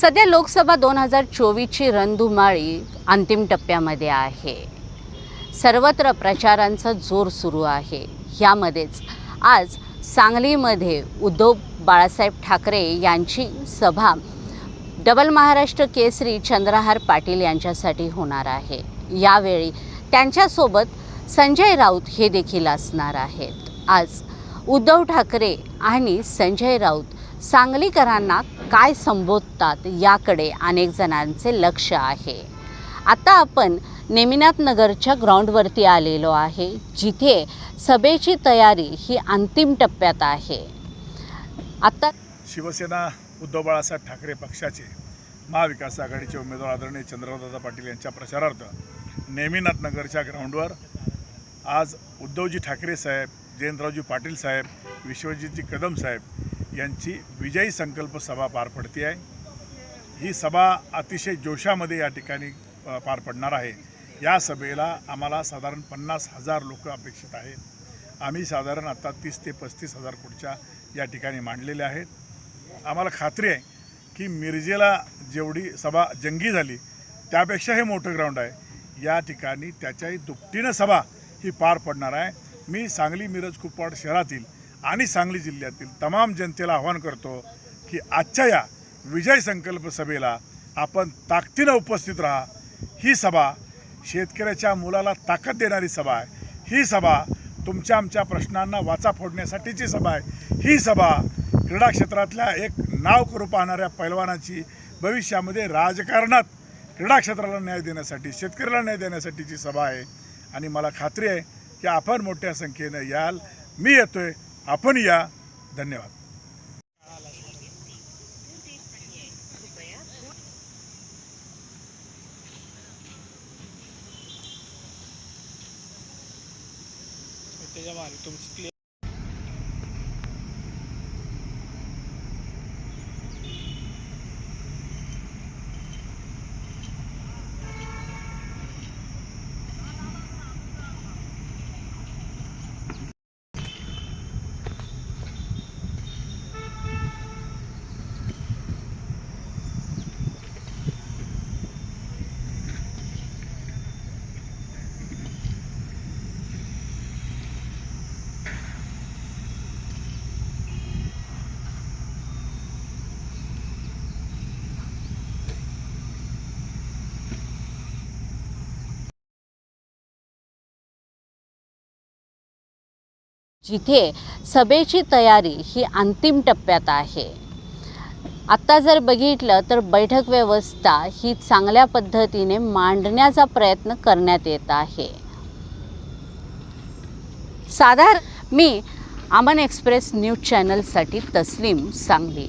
सध्या लोकसभा दोन हजार चोवीसची रणधुमाळी अंतिम टप्प्यामध्ये आहे. सर्वत्र प्रचारांचा जोर सुरू आहे. यामध्येच आज सांगलीमध्ये उद्धव बाळासाहेब ठाकरे यांची सभा डबल महाराष्ट्र केसरी चंद्रहार पाटील यांच्यासाठी होणार आहे. यावेळी त्यांच्यासोबत संजय राऊत हे देखील असणार आहेत. आज उद्धव ठाकरे आणि संजय राऊत सांगलीकरांना काय संबोधतात याकडे अनेक जणांचे लक्ष आहे. आता आपण नेमिनाथ नगरच्या ग्राउंडवरती आलेलो आहे जिथे सभेची तयारी ही अंतिम टप्प्यात आहे. आता शिवसेना उद्धव बाळासाहेब ठाकरे पक्षाचे महाविकास आघाडीचे उमेदवार आदरणीय चंद्रकांतदादा पाटील यांच्या प्रचारार्थ नेमिनाथ नगरच्या ग्राउंडवर आज उद्धवजी ठाकरे साहेब जयंतरावजी पाटील साहेब विश्वजितजी कदम साहेब यांची विजयी संकल्प सभा पार पडते आहे. ही सभा अतिशय जोशामध्ये या ठिकाणी पार पडणार आहे. या सभेला आम्हाला साधारण पन्नास हजार लोक अपेक्षित आहेत. आम्ही साधारण आता तीस ते पस्तीस हजार कोटीच्या या ठिकाणी मांडलेल्या आहेत. आम्हाला खात्री आहे की मिरजेला जेवढी सभा जंगी झाली त्यापेक्षा हे मोठं ग्राउंड आहे. या ठिकाणी त्याच्याही दुपटीनं सभा ही पार पडणार आहे. मी सांगली मिरज कुपवाड शहरातील आणि सांगली जिल्ह्यातील तमाम जनतेला आवाहन करतो की आजच्या या विजय संकल्प सभेला आपण ताकदीनं उपस्थित राहा. ही सभा शेतकऱ्याच्या मुलाला ताकद देणारी सभा आहे. ही सभा तुमच्या आमच्या प्रश्नांना वाचा फोडण्यासाठीची सभा आहे. ही सभा क्रीडा क्षेत्रातल्या एक नाव करू पाहणाऱ्या पैलवानाची भविष्यामध्ये राजकारणात क्रीडा क्षेत्राला न्याय देण्यासाठी शेतकऱ्याला न्याय देण्यासाठीची सभा आहे. आणि मला खात्री आहे की आपण मोठ्या संख्येनं याल. मी येतो आहे आपण या. धन्यवाद. त्याच्यामागे तुमची जिथे सभेची तयारी ही अंतिम टप्प्यात आहे. आत्ता जर बघितलं तर बैठक व्यवस्था ही चांगल्या पद्धतीने मांडण्याचा प्रयत्न करण्यात येत आहे. साधार मी अमन एक्सप्रेस न्यूज चॅनलसाठी तस्लीम सांगली.